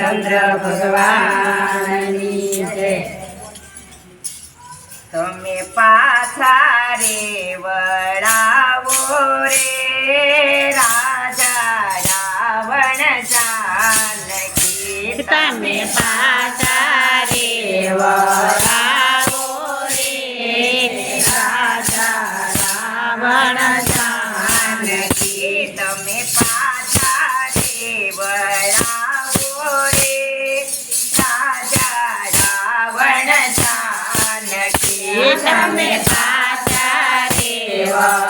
ચંદ્ર ભગવાનની તમે પાછા રે વળાવો રે રાજા રાવણ ચાલ તમે પાછા રે વળ તમે સાચા દેવા.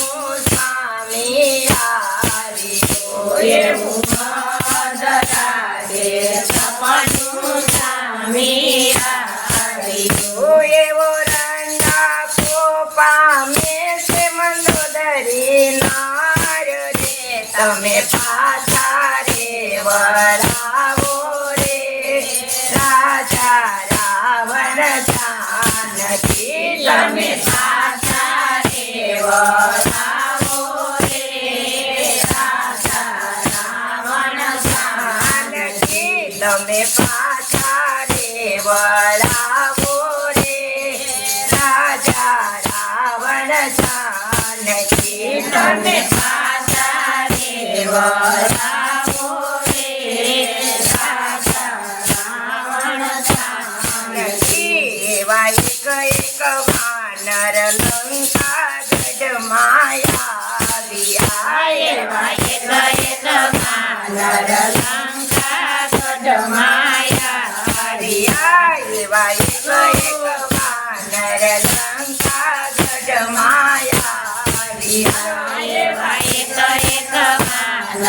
નર લંકા ગઢ માયા દિયા.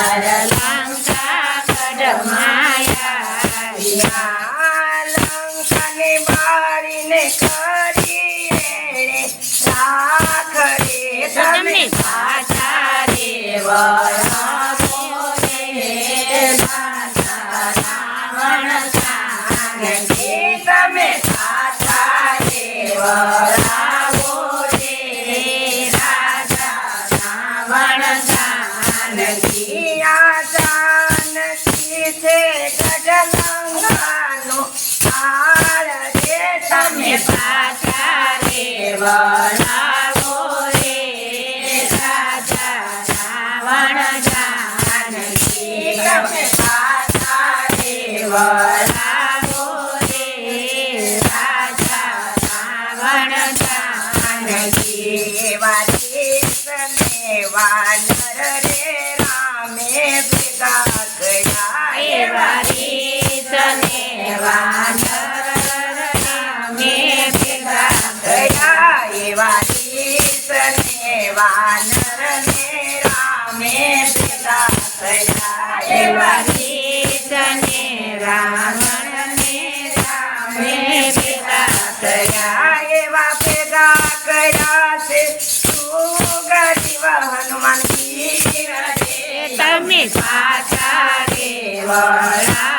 Lanka Kadamaya Vihara દેવા દેશને વાનર રે રામે ભેગા કર્યા એવા રીતને વાનર રામે ભેગા કર્યા એવા રીતને વાનર રે રામે ભેગા કર્યા એવા રીતને રામ Vai.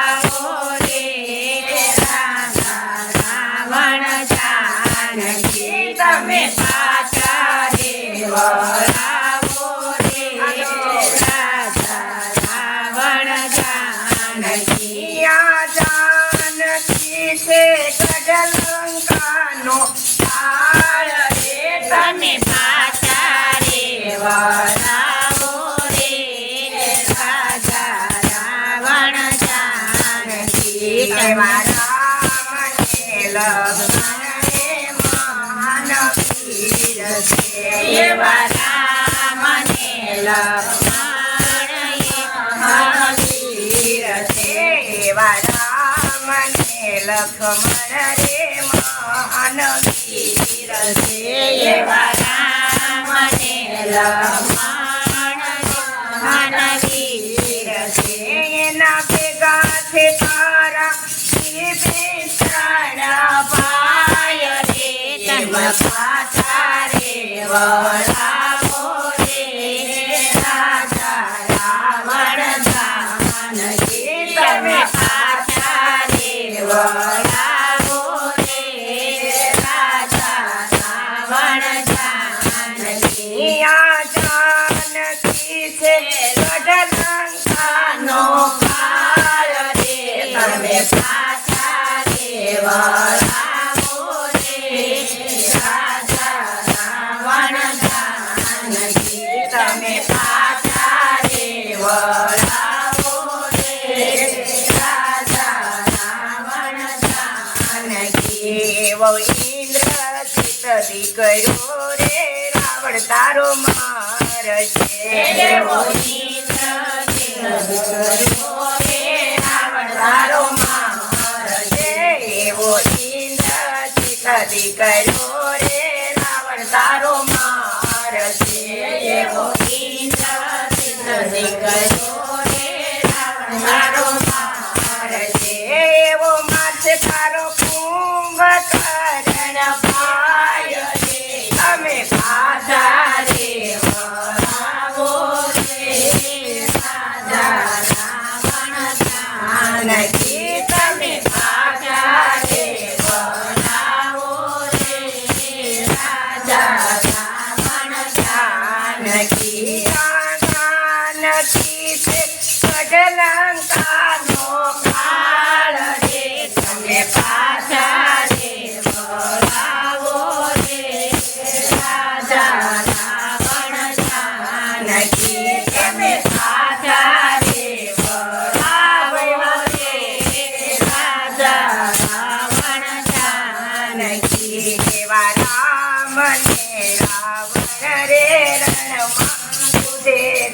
લક્ષ્મણ રે મહાન વીર છે એવા રામ ને લક્ષ્મણ વીર છે એના ભેગા છે તારા શ્રી પાય રે Lord. I ગોળ તારો માર છે. તારો માર છે. એવો દીકરો રે. રાવણ, તારો માર છે. એવો દીકરો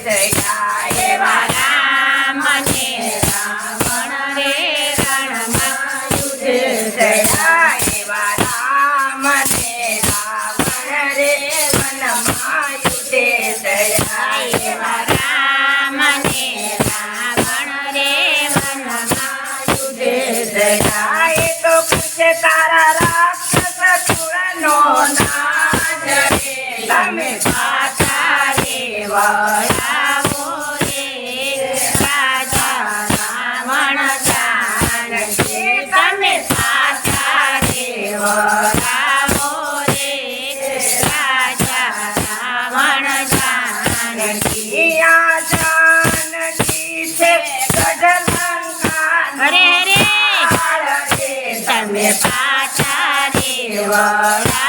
today. તમે સાચા દેવા Hare Hare. Tell me about